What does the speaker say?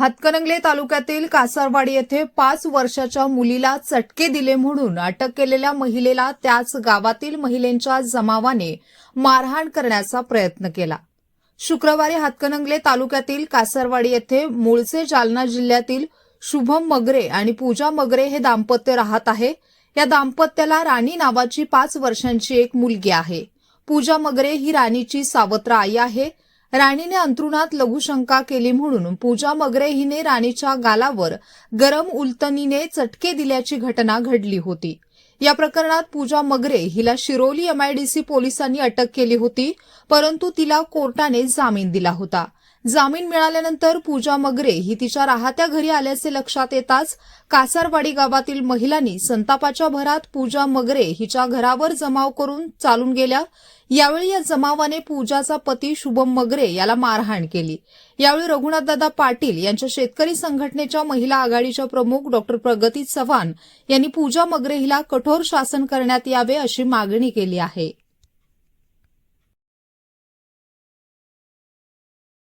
हातकणंगले तालुक्यातील कासारवाडी येथे पाच वर्षाच्या मुलीला चटके दिले म्हणून अटक केलेल्या महिलेला त्याच गावातील महिलेंच्या जमावाने मारहाण करण्याचा प्रयत्न केला. शुक्रवारी हातकणंगले तालुक्यातील कासारवाडी येथे मूळचे जालना जिल्ह्यातील शुभम मगरे आणि पूजा मगरे हे दाम्पत्य राहत आहे. या दाम्पत्याला राणी नावाची पाच वर्षांची एक मुलगी आहे. पूजा मगरे ही राणीची सावत्र आई आहे. राणीने अंथरुणात लघुशंका केली म्हणून पूजा मगरे हिने राणीच्या गालावर गरम उलतनीने चटके दिल्याची घटना घडली होती. या प्रकरणात पूजा मगरे हिला शिरोली एमआयडीसी पोलिसांनी अटक केली होती परंतु तिला कोर्टाने जामीन दिला होता. जामीन मिळाल्यानंतर पूजा मगरे ही तिच्या राहत्या घरी आल्याचे लक्षात येताच कासारवाडी गावातील महिलांनी संतापाच्या भरात पूजा मगरे हिच्या घरावर जमाव करून चालून गेल्या. यावेळी या जमावाने पूजाचा पती शुभम मगरे याला मारहाण केली. यावेळी रघुनाथदादा पाटील यांच्या शेतकरी संघटनेच्या महिला आघाडीच्या प्रमुख डॉक्टर प्रगती चव्हाण यांनी पूजा मगरे हिला कठोर शासन करण्यात यावे अशी मागणी केली आहे.